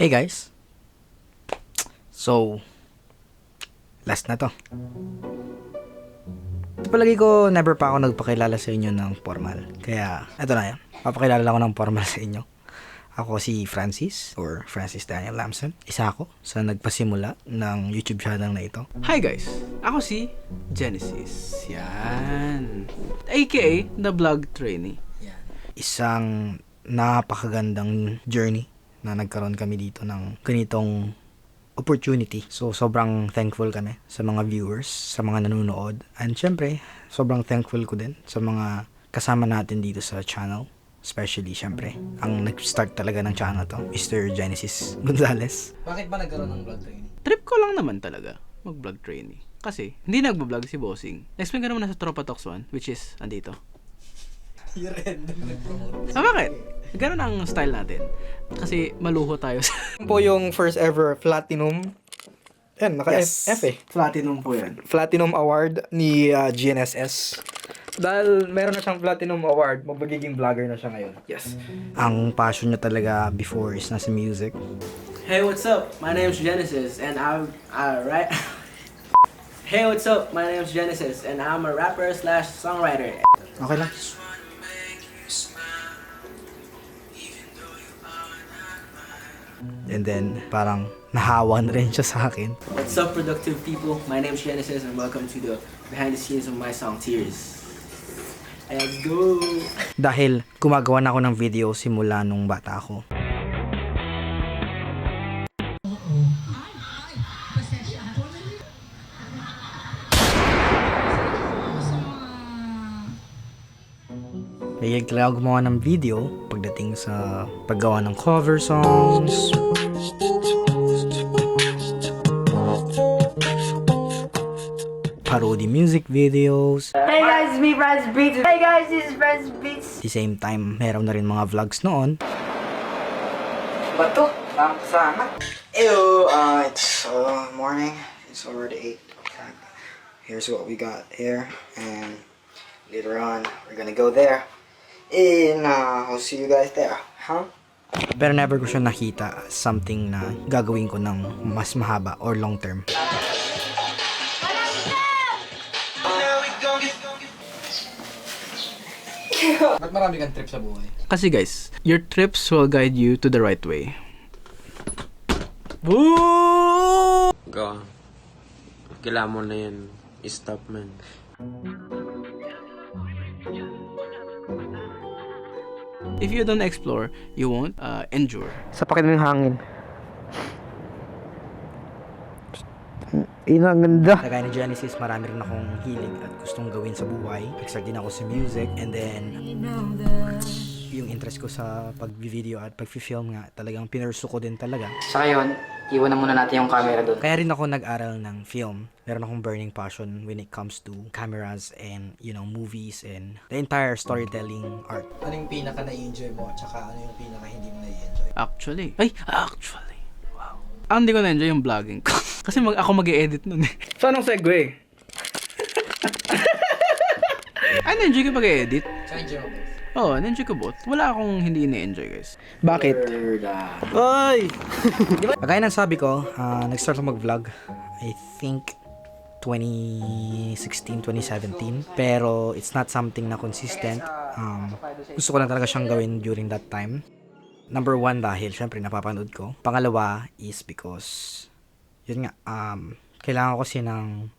Hey guys. So, last na to. Palagi ko, never pa ako nagpakilala sa inyo ng formal. Kaya, eto na yan. Papakilala ako ng formal sa inyo. Ako si Francis, or Francis Daniel Lamson. Isa ako sa nagpasimula ng YouTube channel na ito. Hi guys! Ako si Genesis. Yan. AKA, The Vlog Trainee. Isang napakagandang journey na nagkaroon kami dito ng ganitong opportunity. So, sobrang thankful kami sa mga viewers, sa mga nanonood. And syempre, sobrang thankful ko din sa mga kasama natin dito sa channel. Especially, syempre, ang nag-start talaga ng channel to, Mr. Genesis Gonzalez. Bakit ba nagkaroon ng vlog training? Trip ko lang naman talaga mag-vlog trainee. Kasi, hindi nagbo-vlog si Bossing. Explain ka naman na sa Tropa Talks 1, which is, andito. Yung random nag-promote. Ah, bakit? Ganun ang style natin. Kasi, maluho tayo po yung first ever Platinum. Yan, naka F, F eh. Platinum po yan. Platinum Award ni uh, GNSS. Dahil meron na siyang Platinum Award, magiging vlogger na siya ngayon. Yes. Ang passion niya talaga before is nasa music. Hey, what's up? My name's Genesis, and I'm uh, right. hey, what's up? My name's Genesis, and I'm a rapper slash songwriter. Okay lang. And then, parang nahawa na rin siya sa akin. What's up, productive people? My name's Genesis, and welcome to the behind the scenes of my song Tears. Let's go. Dahil gumagawa na ako ng video simula nung bata ako. Mahilig talaga gumawa ng video pagdating sa paggawa ng cover songs. Parody music videos. Hey guys, it's me, Franz Beats. Hey guys, this is Franz Beats. At the same time, meron na rin mga vlogs noon. Bato, ang kasama. Ew, uh, it's uh, morning. It's already 8 o'clock. Here's what we got here. And later on, we're gonna go there. And uh, I'll see you guys there. Huh? Pero never ko siya nakita something na gagawin ko ng mas mahaba or long term. Ba't marami kang trip sa buhay? Kasi guys, your trips will guide you to the right way. Woo! Go. Kailangan mo na yan. I-stop, man. If you don't explore, you won't uh, endure. Sapakin mo yung hangin. Ina, ang ganda. Kagaya ni Genesis, marami rin akong hilig at gustong gawin sa buhay. Nag-start din ako sa music and then yung interest ko sa pag-video at pag-film nga, talagang pinursu ko din talaga. Sa ngayon, iwan na muna natin yung camera doon. Kaya rin ako nag-aral ng film. Meron akong burning passion when it comes to cameras and, you know, movies and the entire storytelling art. Ano yung pinaka na-enjoy mo? Tsaka ano yung pinaka hindi mo na-enjoy? Actually. Ay, actually. Wow. Ang hindi ko na-enjoy yung vlogging ko. Kasi mag ako mag edit nun eh. So, anong segue? Ay, na-enjoy ko pag-edit. Sa enjoy mo? Oo, oh, na-enjoy ko both. Wala akong hindi na-enjoy guys. Bakit? Oy! Kagaya ng sabi ko, ah, nag-start ako mag-vlog, I think 2016, 2017. Pero it's not something na consistent. Um, gusto ko lang talaga siyang gawin during that time. Number one, dahil syempre napapanood ko. Pangalawa is because, yun nga, um, kailangan ko kasi ng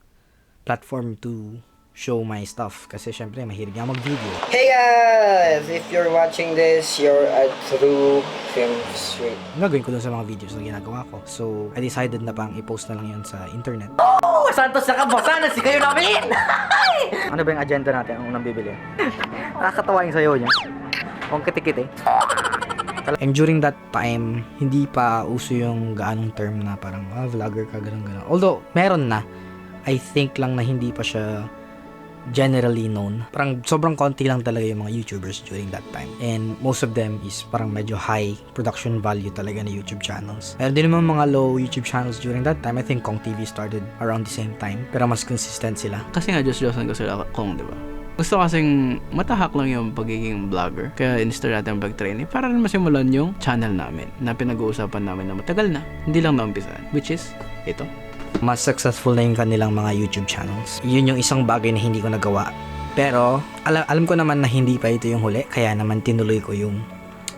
platform to show my stuff. Kasi syempre, mahilig nga mag-video. Hey guys! If you're watching this, you're a true film street. Gagawin ko dun sa mga videos na ginagawa ko. So, I decided na pang i-post na lang yun sa internet. Oh, Santos na kabosanan, si kayo namin! Ano ba yung agenda natin? Ang unang bibili? Nakakatawa yung sayo niya. Ang kitikit eh. And during that time, hindi pa uso yung gaanong term na parang ah, vlogger ka, ganun ganun. Although, meron na. I think lang na hindi pa siya generally known. Parang sobrang konti lang talaga yung mga YouTubers during that time. And most of them is parang medyo high production value talaga na YouTube channels. Meron din naman mga low YouTube channels during that time. I think Kong TV started around the same time. Pero mas consistent sila. Kasi nga, Diyos-Diyosan ko sila kung, di ba? Gusto kasing matahak lang yung pagiging vlogger. Kaya in-start natin ang vlog training para rin masimulan yung channel namin na pinag-uusapan namin na matagal na. Hindi lang naumpisan. Which is, ito. Mas successful na yung kanilang mga YouTube channels. Yun yung isang bagay na hindi ko nagawa. Pero, alam, alam ko naman na hindi pa ito yung huli, kaya naman tinuloy ko yung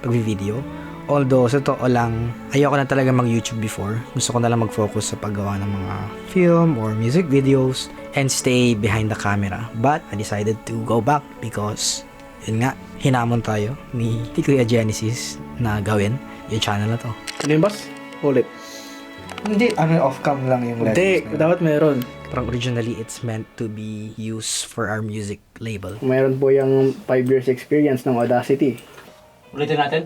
pag-video. Although, sa totoo lang, ayoko na talaga mag-YouTube before. Gusto ko na lang mag-focus sa paggawa ng mga film or music videos and stay behind the camera. But, I decided to go back because, yun nga, hinamon tayo ni Kuya Genesis na gawin yung channel na to. Ano yung boss? Ulit. Hindi, ano, off-cam lang yung Hindi, letters na yun. dapat meron. Parang originally, it's meant to be used for our music label. Mayroon po yung 5 years experience ng Audacity. Ulitin natin?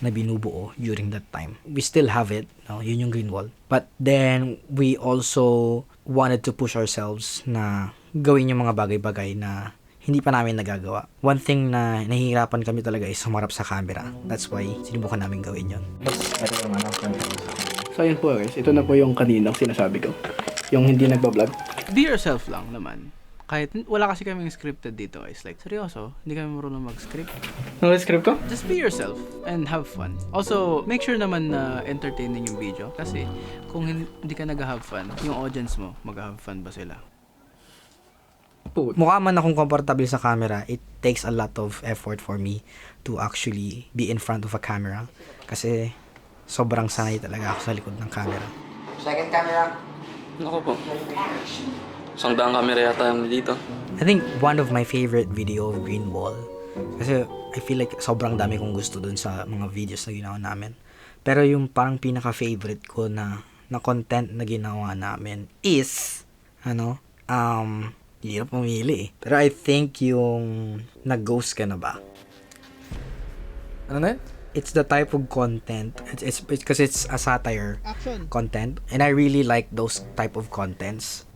na binubuo during that time. We still have it, no? yun yung green wall. But then, we also wanted to push ourselves na gawin yung mga bagay-bagay na hindi pa namin nagagawa. One thing na nahihirapan kami talaga is humarap sa camera. That's why sinubukan namin gawin yon. So yun po guys, ito na po yung kaninang sinasabi ko. Yung hindi nagbablog. Be yourself lang naman. Kahit wala kasi kaming scripted dito guys. Like, seryoso, hindi kami marunong mag-script. Ano yung script ko? Just be yourself and have fun. Also, make sure naman na entertaining yung video. Kasi kung hin- hindi ka nag-have fun, yung audience mo, mag-have fun ba sila? Mukha man akong comfortable sa camera, it takes a lot of effort for me to actually be in front of a camera. Kasi sobrang sanay talaga ako sa likod ng camera. Second camera. Ako po. Isang daang camera yata yung dito. I think one of my favorite video of Green Wall kasi I feel like sobrang dami kong gusto dun sa mga videos na ginawa namin. Pero yung parang pinaka-favorite ko na na content na ginawa namin is ano, um, hirap pumili eh. Pero I think yung nag-ghost ka na ba? Ano na yun? It's the type of content. It's it's because it's a satire content and I really like those type of contents.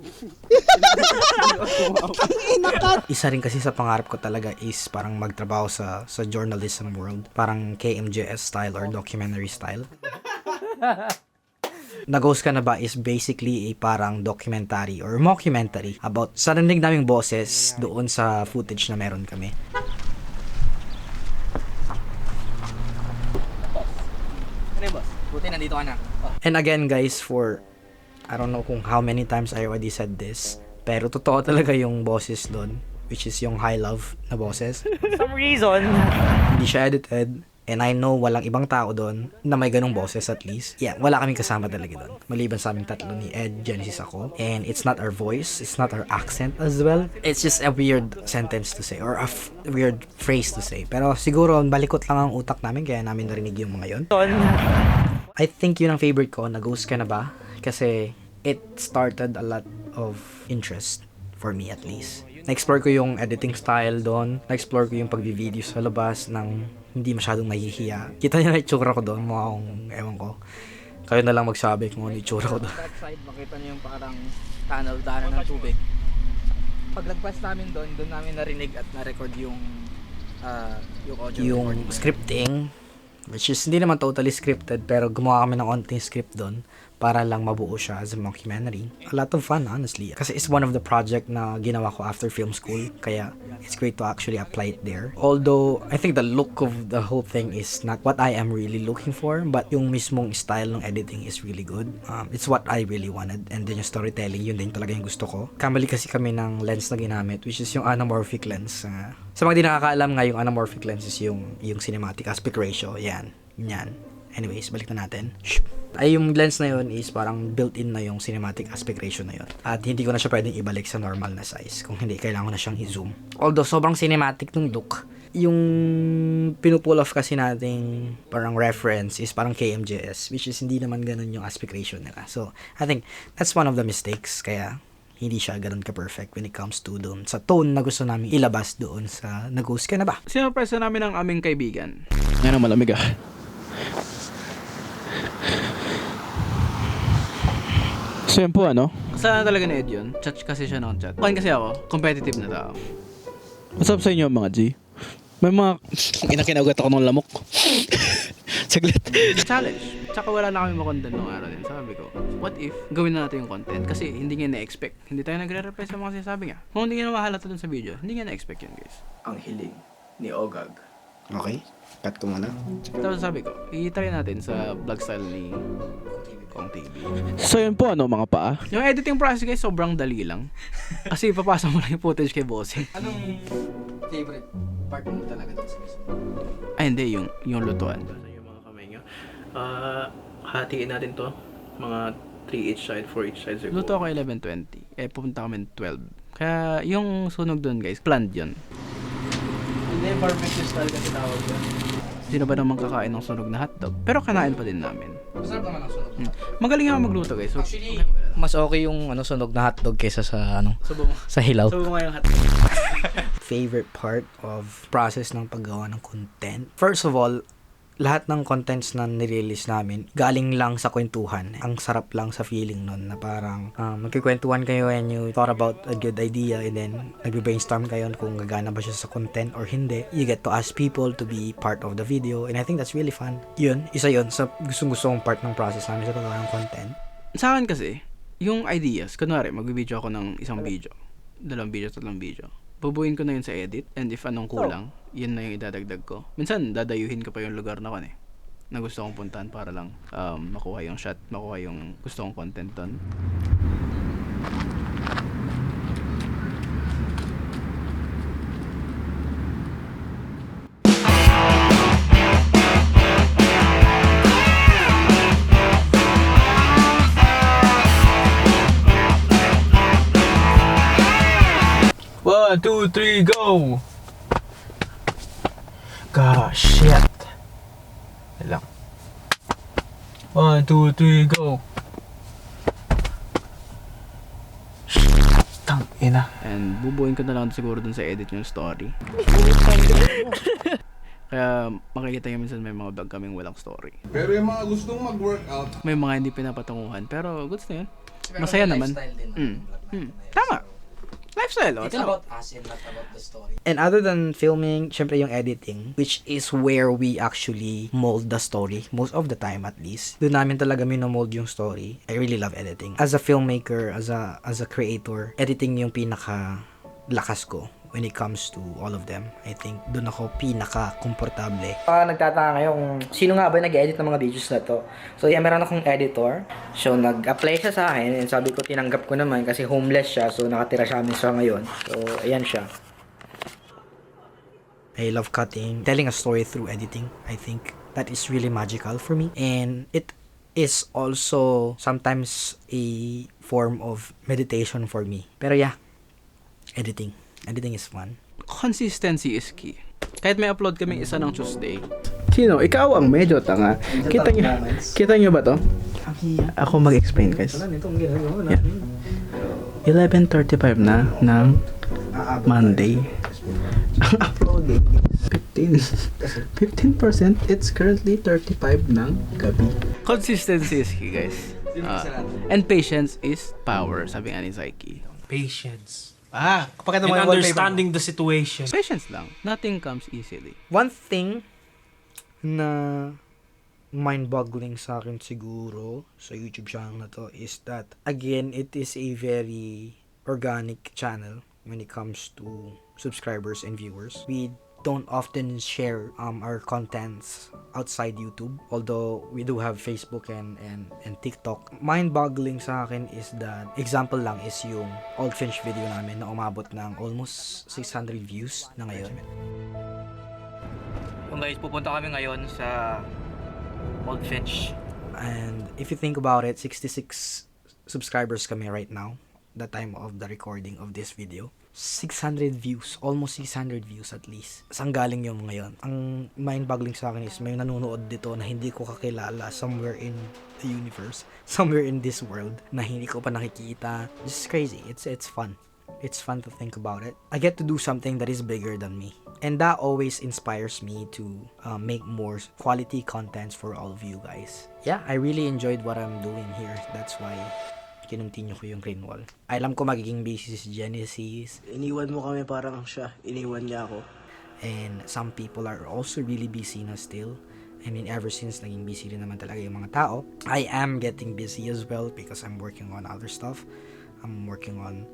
Isa rin kasi sa pangarap ko talaga is parang magtrabaho sa sa journalism world, parang KMJS style or documentary style. Nag-host ka na ba is basically a parang documentary or mockumentary about sa narinig naming boses doon sa footage na meron kami. Buti nandito ka na. And again guys, for I don't know kung how many times I already said this, pero totoo talaga yung boses doon, which is yung high love na boses. Some reason. Hindi siya edited. And I know walang ibang tao doon na may ganong boses at least. Yeah, wala kaming kasama talaga doon. Maliban sa aming tatlo ni Ed, Genesis ako. And it's not our voice, it's not our accent as well. It's just a weird sentence to say or a f- weird phrase to say. Pero siguro balikot lang ang utak namin kaya namin narinig yung mga yon. I think yun ang favorite ko, nag-ghost ka na ba? Kasi it started a lot of interest for me at least. Na-explore ko yung editing style doon. Na-explore ko yung pag-video sa labas ng hindi masyadong nahihiya. Kita niyo na itsura ko doon. Mukha akong, ewan ko. Kayo na lang magsabi kung ano itsura ko doon. That side, makita niyo yung parang tunnel, daanan ng tubig. Paglagpas namin doon, doon namin narinig at na-record yung ah, yung audio yung recording scripting, which is hindi naman totally scripted, pero gumawa kami ng konting script doon para lang mabuo siya as a mockumentary. A lot of fun, honestly. Kasi it's one of the project na ginawa ko after film school, kaya it's great to actually apply it there. Although, I think the look of the whole thing is not what I am really looking for, but yung mismong style ng editing is really good. Um, it's what I really wanted. And then yung storytelling, yun din talaga yung gusto ko. Kamali kasi kami ng lens na ginamit, which is yung anamorphic lens. Ah, sa mga di nakakaalam nga, yung anamorphic lens is yung, yung cinematic aspect ratio. Yan. Yan. Anyways, balik na natin. Ay, yung lens na yun is parang built-in na yung cinematic aspect ratio na yun. At hindi ko na siya pwedeng ibalik sa normal na size. Kung hindi, kailangan ko na siyang i-zoom. Although, sobrang cinematic nung look. Yung pinupull off kasi nating parang reference is parang KMJS, which is hindi naman ganun yung aspect ratio nila. So, I think that's one of the mistakes. Kaya, hindi siya ganun ka-perfect when it comes to doon sa tone na gusto namin ilabas doon sa nag-host ka na ba? Sinurpresa namin ang aming kaibigan. Yan ang malamig ah. So yun po ano? Kasalanan talaga ni Ed yun. Chat kasi siya ng chat. Kain kasi ako, competitive na tao. What's up sa inyo mga G? May mga... Inakinaugat ako ng lamok. Saglit. challenge. Tsaka wala na kami makontent nung araw din. Sabi ko, what if gawin na natin yung content? Kasi hindi niya na-expect. Hindi tayo nagre-reply sa mga sinasabi niya. Kung hindi niya mahalata dun sa video, hindi niya na-expect yun guys. Ang hiling ni Ogag. Okay. Cut ko muna. Tapos sabi ko, i-try natin sa vlog style ni Kong TV. So yun po ano mga paa? Yung editing process guys, sobrang dali lang. Kasi ipapasa mo lang yung footage kay Bossing. Anong favorite part mo talaga doon sa mismo? Ay hindi, yung, yung lutuan. Yung mga kamay nyo. Ah, hatiin natin to. Mga 3 each side, 4 each side. Luto ako 11.20. Eh, pupunta kami 12. Kaya yung sunog doon guys, planned yun. Barbecue style kasi tawag yun. Sino ba naman kakain ng sunog na hotdog? Pero kanain pa din namin. Masarap naman ang sunog. Magaling ako magluto guys. So, Actually, Mas okay yung ano sunog na hotdog kaysa sa ano subo mo. sa hilaw. Subo mo nga yung hotdog. favorite part of process ng paggawa ng content. First of all, lahat ng contents na nirelease namin, galing lang sa kwentuhan. Ang sarap lang sa feeling nun na parang um, magkikwentuhan kayo when you thought about a good idea and then nagbe-brainstorm kayo kung gagana ba siya sa content or hindi. You get to ask people to be part of the video and I think that's really fun. Yun, isa yun sa gustong-gusto kong part ng process namin sa paggawa ng content. Sa akin kasi, yung ideas, kunwari, magbibideo ako ng isang video. Dalawang video, tatlong video. Bubuin ko na yun sa edit and if anong kulang, yun na yung idadagdag ko. Minsan, dadayuhin ko pa yung lugar na kon eh na gusto kong puntahan para lang um, makuha yung shot, makuha yung gusto kong content doon. Three, go! Gosh, shit. Wait lang. One, two, three, go! Tang ina. And bubuin ko na lang siguro dun sa edit yung story. Kaya makikita nyo minsan may mga vlog kaming walang story. Pero yung mga gustong mag-workout, May mga hindi pinapatunguhan. Pero goods na yun. Masaya naman. Lifestyle din Mm. Mm. Tama. Lifestyle, oh. It's Tino. about us and not about the story. And other than filming, syempre yung editing, which is where we actually mold the story, most of the time at least. Doon namin talaga minomold yung story. I really love editing. As a filmmaker, as a as a creator, editing yung pinaka lakas ko when it comes to all of them. I think doon ako pinaka-komportable. Baka nagtataka kayo kung sino nga ba nag-edit ng mga videos na to. So, yeah, meron akong editor. So, nag-apply siya sa akin. And sabi ko, tinanggap ko naman kasi homeless siya. So, nakatira siya amin sa ngayon. So, ayan siya. I love cutting, telling a story through editing. I think that is really magical for me. And it is also sometimes a form of meditation for me. Pero yeah, editing. Editing is fun. Consistency is key. Kahit may upload kami isa ng Tuesday. Sino? Ikaw ang medyo tanga. Kita nyo, kita nyo ba to? Ako mag-explain guys. Yeah. 11.35 na ng Monday. Ang uploading is 15. 15%. It's currently 35 ng gabi. Consistency is key guys. Ah, and patience is power, sabi nga ni Psyche. Patience. Ah, kapag And understanding the situation. Patience lang. Nothing comes easily. One thing na mind-boggling sa akin siguro sa YouTube channel na to is that again, it is a very organic channel when it comes to subscribers and viewers. We don't often share um, our contents outside YouTube although we do have Facebook and and and TikTok mind-boggling sa akin is that example lang is yung Old Finch video namin na umabot ng almost 600 views na ngayon Yung guys, pupunta kami ngayon sa Old Finch. And if you think about it, 66 subscribers kami right now, the time of the recording of this video. 600 views, almost 600 views at least. Saan galing yung ngayon? Ang mind-boggling sa akin is may nanonood dito na hindi ko kakilala somewhere in the universe, somewhere in this world na hindi ko pa nakikita. This is crazy. It's it's fun. It's fun to think about it. I get to do something that is bigger than me. And that always inspires me to uh, make more quality contents for all of you guys. Yeah, I really enjoyed what I'm doing here. That's why kinontinue ko yung green wall. Alam ko magiging busy si Genesis Iniwan mo kami parang siya. Iniwan niya ako. and some people are also really busy na still. I mean, ever since naging busy rin naman talaga yung mga tao, I am getting busy as well because I'm working on other stuff. I'm working on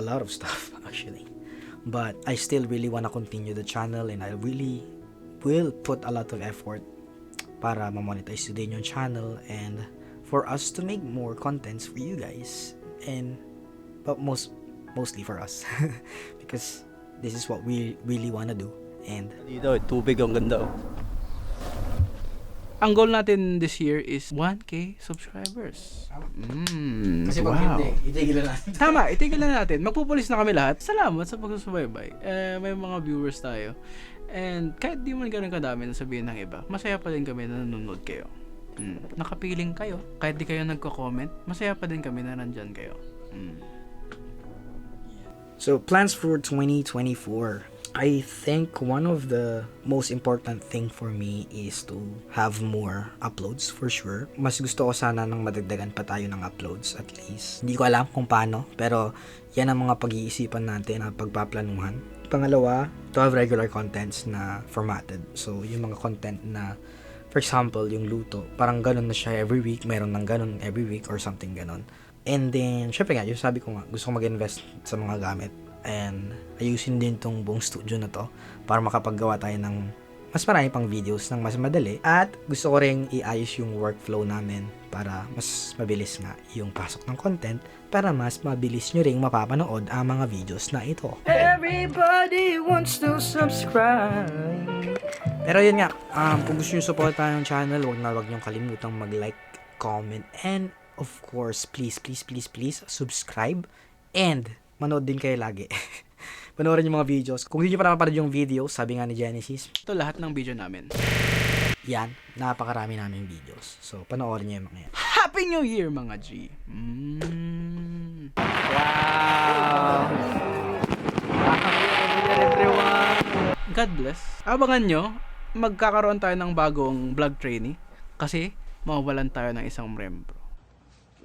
a lot of stuff actually. But I still really want to continue the channel and I really will put a lot of effort para ma-monetize din yung channel and for us to make more contents for you guys and but most mostly for us because this is what we really want to do and Dito, tubig ang ganda. oh. Ang goal natin this year is 1k subscribers. Mm, Kasi pag wow. hindi, itigilan natin. Tama, itigilan na natin. Magpupulis na kami lahat. Salamat sa pagsusubaybay. Eh, may mga viewers tayo. And kahit di man ganun kadami na sabihin ng iba, masaya pa din kami na nanonood kayo. Mm. Nakapiling kayo. Kahit di kayo nagko-comment, masaya pa din kami na nandyan kayo. Mm. So plans for 2024. I think one of the most important thing for me is to have more uploads for sure. Mas gusto ko sana nang madagdagan pa tayo ng uploads at least. Hindi ko alam kung paano, pero yan ang mga pag-iisipan natin at pagpaplanuhan. Pangalawa, to have regular contents na formatted. So yung mga content na for example, yung luto, parang ganun na siya every week, meron ng ganun every week or something ganun. And then, syempre nga, yung sabi ko nga, gusto ko mag-invest sa mga gamit. And ayusin din tong buong studio na to para makapaggawa tayo ng mas marami pang videos ng mas madali. At gusto ko rin iayos yung workflow namin para mas mabilis nga yung pasok ng content para mas mabilis nyo ring mapapanood ang mga videos na ito. Everybody wants to subscribe. Pero yun nga, um, kung gusto nyo supportan yung channel, wag na wag nyo kalimutang mag-like, comment, and of course, please, please, please, please, subscribe and manood din kayo lagi. Panoorin yung mga videos. Kung hindi nyo pa napapanood yung video, sabi nga ni Genesis, Ito lahat ng video namin. yan, napakarami namin videos. So, panoorin nyo yung mga yan. Happy New Year mga G! Mm. God bless. Abangan nyo, magkakaroon tayo ng bagong vlog trainee kasi mawawalan tayo ng isang membro.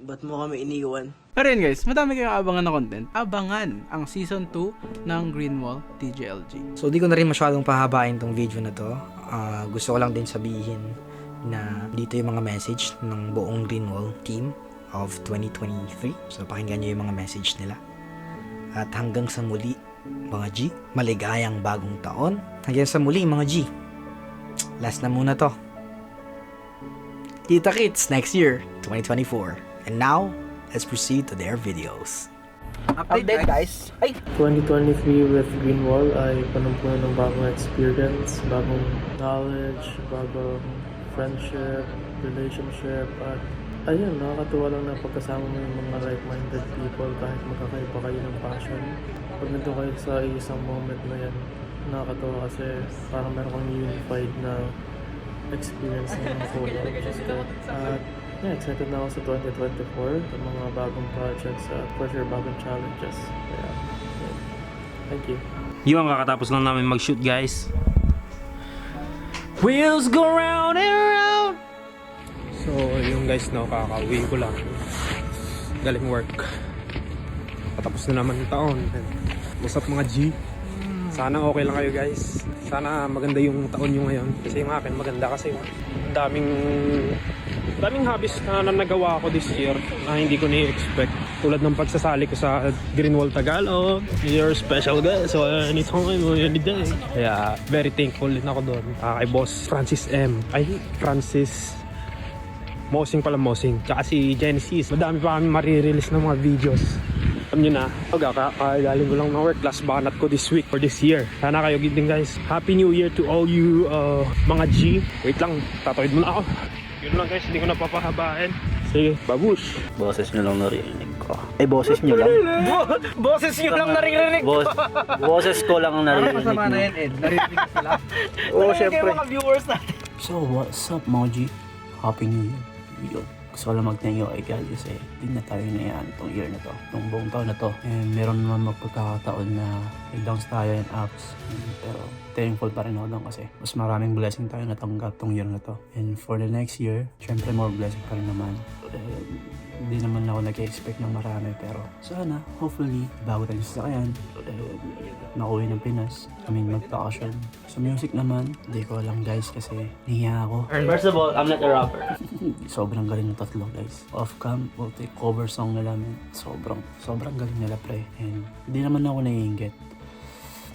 Ba't mo kami iniwan? Pero yun guys, madami kayong abangan na content. Abangan ang season 2 ng Greenwall TGLG. So, di ko na rin masyadong pahabain tong video na to. Ah, gusto ko lang din sabihin na dito yung mga message ng buong Greenwall team of 2023. So, pakinggan nyo yung mga message nila. At hanggang sa muli, mga G, maligayang bagong taon. Hanggang sa muli, mga G. Last na muna to. Kita kits next year, 2024. And now, let's proceed to their videos. Update guys. Ay, 2023 with Greenwall ay panumpunan ng bagong experience, bagong knowledge, bagong friendship, relationship, at ayun, nakakatuwa lang na pagkasama mo yung mga like-minded people kahit magkakaiba kayo ng passion. Pag nandun kayo sa isang moment na yan, nakakatuwa kasi parang meron kang unified na experience ng mga good. At yeah, excited na ako sa 2024, sa mga bagong projects at for sure bagong challenges. Kaya, yeah. Thank you. Yung kakatapos lang namin mag-shoot guys. Wheels go round and round. So, yung guys no, kakauwi ko lang. Galing work. Patapos na naman yung taon. What's up mga G? Sana okay lang kayo guys. Sana maganda yung taon nyo ngayon. Kasi yung akin maganda kasi ang daming daming hobbies na, na nagawa ko this year na hindi ko ni-expect. Tulad ng pagsasali ko sa Greenwall Tagalog. You're special guy. So anytime or any day. Kaya very thankful din ako doon. Ah, kay boss Francis M. Ay, Francis Mosing pala Mosing. Tsaka si Genesis. Madami pa kami marirelease ng mga videos. Alam nyo na, kagaling ko lang ng work. Last banat ko this week or this year. Sana kayo din guys. Happy New Year to all you uh, mga G. Wait lang, tatawid mo na ako. Yun lang guys, hindi ko napapahabain. Sige, babush. Boses nyo lang narinig ko. Ay, boses nyo lang. boses nyo lang naririnig Bos, boses ko lang ang narinig Masama na mo. yan, Ed. Narinig ko sila. Oo, Narinig syempre. mga viewers natin. So, what's up, mga G? Happy New Year. Yun. Gusto ko lang mag-thank you kay God kasi hindi na tayo na yan itong year na to, itong buong taon na to. And meron naman magpagkakataon na may downs tayo and ups. Mm, Pero thankful pa rin ako doon kasi mas maraming blessing tayo natanggap tong year na to. And for the next year, syempre more blessing pa rin naman. Eh, hindi naman ako nag-expect ng marami pero sana, hopefully, bago tayo sa sasakyan, eh, makauwi ng Pinas. I mean, mag-vacation. Sa music naman, hindi ko alam guys kasi niya ako. First of all, I'm not a rapper. sobrang galing ng tatlo guys. Off cam, multi cover song nila. Sobrang, sobrang galing nila pre. And hindi naman ako naiingit.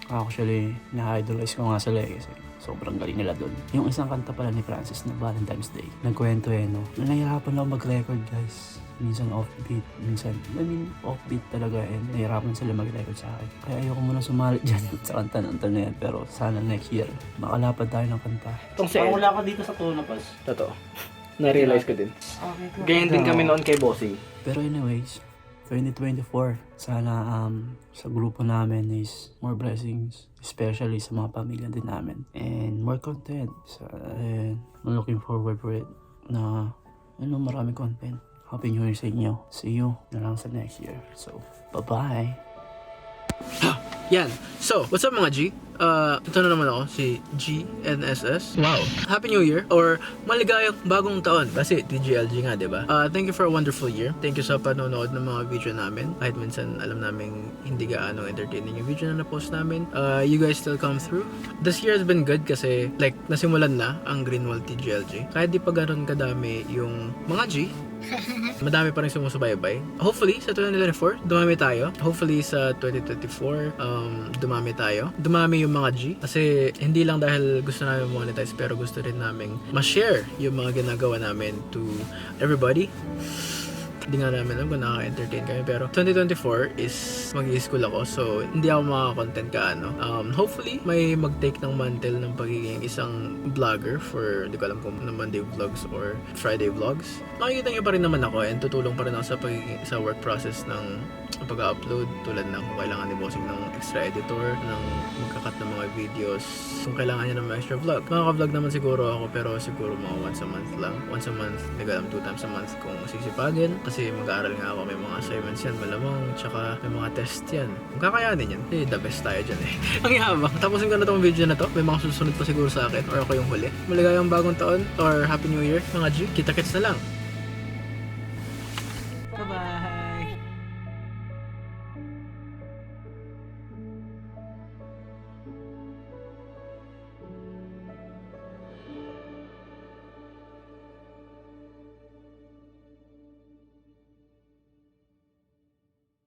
Actually, na-idolize ko nga sila eh kasi sobrang galing nila doon. Yung isang kanta pala ni Francis na Valentine's Day. Nagkwento eh no. Na nahihirapan lang mag-record guys. Minsan offbeat, minsan, I mean, offbeat talaga and nahihirapan sila mag-record sa akin. Kaya ayoko muna sumalit dyan sa kanta ng na yan. Pero sana next year, makalapad tayo ng kanta. Itong si Parang wala ka dito sa Tuna Pass. Totoo. Na-realize ko din. Ganyan din kami noon kay Bossing. Pero anyways, 2024, sana um, sa grupo namin is more blessings, especially sa mga pamilya din namin. And more content. So, and I'm looking forward for it na ano, marami content. Happy New Year sa inyo. See you na lang sa next year. So, bye-bye. Yan. So, what's up mga G? Uh, ito na naman ako, si GNSS. Wow. Happy New Year or maligayang bagong taon kasi TGLG nga, di ba? Uh, thank you for a wonderful year. Thank you sa panonood ng mga video namin. Kahit minsan alam namin hindi gaano entertaining yung video na na-post namin. Uh, you guys still come through. This year has been good kasi like nasimulan na ang Greenwald TGLG. Kahit di pa ganun kadami yung mga G, madami pa rin sumusubaybay. Hopefully, sa 2024, dumami tayo. Hopefully, sa 2024, um, dumami tayo. Dumami yung mga G. Kasi, hindi lang dahil gusto namin monetize, pero gusto rin namin ma-share yung mga ginagawa namin to everybody. Hindi nga namin alam kung nakaka-entertain kami. Pero 2024 is mag school ako. So, hindi ako makaka-content ka ano. Um, hopefully, may mag-take ng mantle ng pagiging isang vlogger for, hindi ko alam kung na Monday vlogs or Friday vlogs. Makikita niyo pa rin naman ako and tutulong pa rin ako sa, pagiging, sa work process ng pag-upload tulad ng kung kailangan ni Bossing ng extra editor, ng magkakat ng mga videos, kung kailangan niya ng extra vlog. Makaka-vlog naman siguro ako pero siguro mga once a month lang. Once a month, hindi ko alam, two times a month kung sisipagin. Kasi mag-aaral nga ako, may mga assignments yan, malamang, tsaka may mga test yan. Kung kakayanin yan, eh, the best tayo dyan eh. Ang yabang. Tapusin ko na tong video na to. May mga susunod pa siguro sa akin or ako yung huli. Maligayang bagong taon or Happy New Year mga G. Kita-kits na lang.